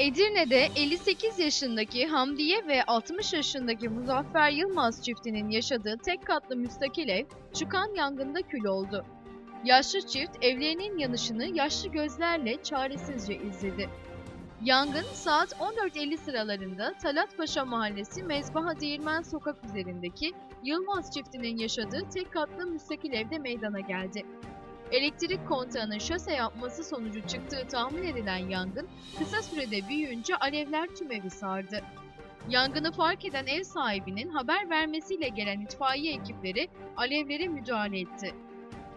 Edirne'de 58 yaşındaki Hamdiye ve 60 yaşındaki Muzaffer Yılmaz çiftinin yaşadığı tek katlı müstakil ev çıkan yangında kül oldu. Yaşlı çift evlerinin yanışını yaşlı gözlerle çaresizce izledi. Yangın saat 14.50 sıralarında Talatpaşa Mahallesi Mezbaha Değirmen Sokak üzerindeki Yılmaz çiftinin yaşadığı tek katlı müstakil evde meydana geldi. Elektrik kontağının şase yapması sonucu çıktığı tahmin edilen yangın kısa sürede büyüyünce alevler tüm evi sardı. Yangını fark eden ev sahibinin haber vermesiyle gelen itfaiye ekipleri alevlere müdahale etti.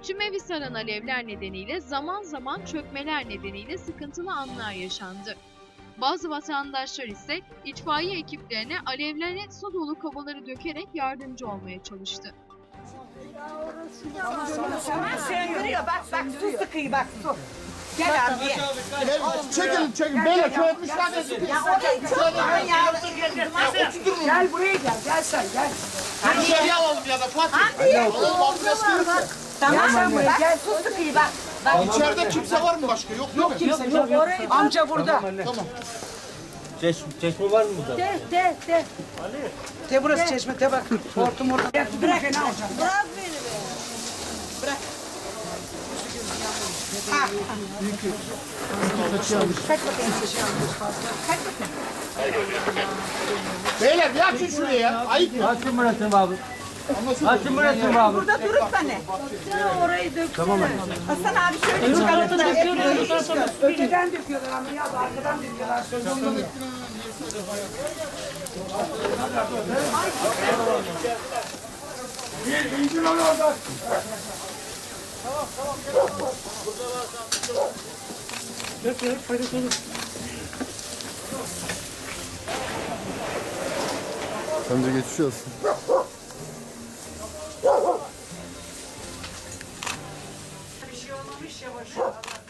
Tüm evi saran alevler nedeniyle zaman zaman çökmeler nedeniyle sıkıntılı anlar yaşandı. Bazı vatandaşlar ise itfaiye ekiplerine alevlere su dolu kovaları dökerek yardımcı olmaya çalıştı. Söndürüyor bak bak su sıkıyor bak su. Gel abi ye. Çekin çekin böyle şöyle müsaade edin. Ya orayı çok var ya. Gel buraya gel gel sen gel. Dışarıya alalım ya da Fatih. Alalım ambulans gelirse. Tamam sen buraya gel su sıkıyor bak. Bak İçeride kimse var mı başka? Yok değil mi? kimse yok. Orayı amca burada. Tamam. Çeşme, çeşme var mı burada? De de de. Te burası çeşme te bak. Hortum orada. Bırak. Bırak beni Beyler bir açın şurayı ya. Ayıp ya. Açın burasını abi. Açın burasını abi. Burada durup da ne? Orayı dök. Tamam Hasan abi şöyle çıkartın. Öteden döküyorlar ama ya da arkadan döküyorlar. Tamam tamam gel. Burada var tamam. Hep hep Bir şey olmamış ya.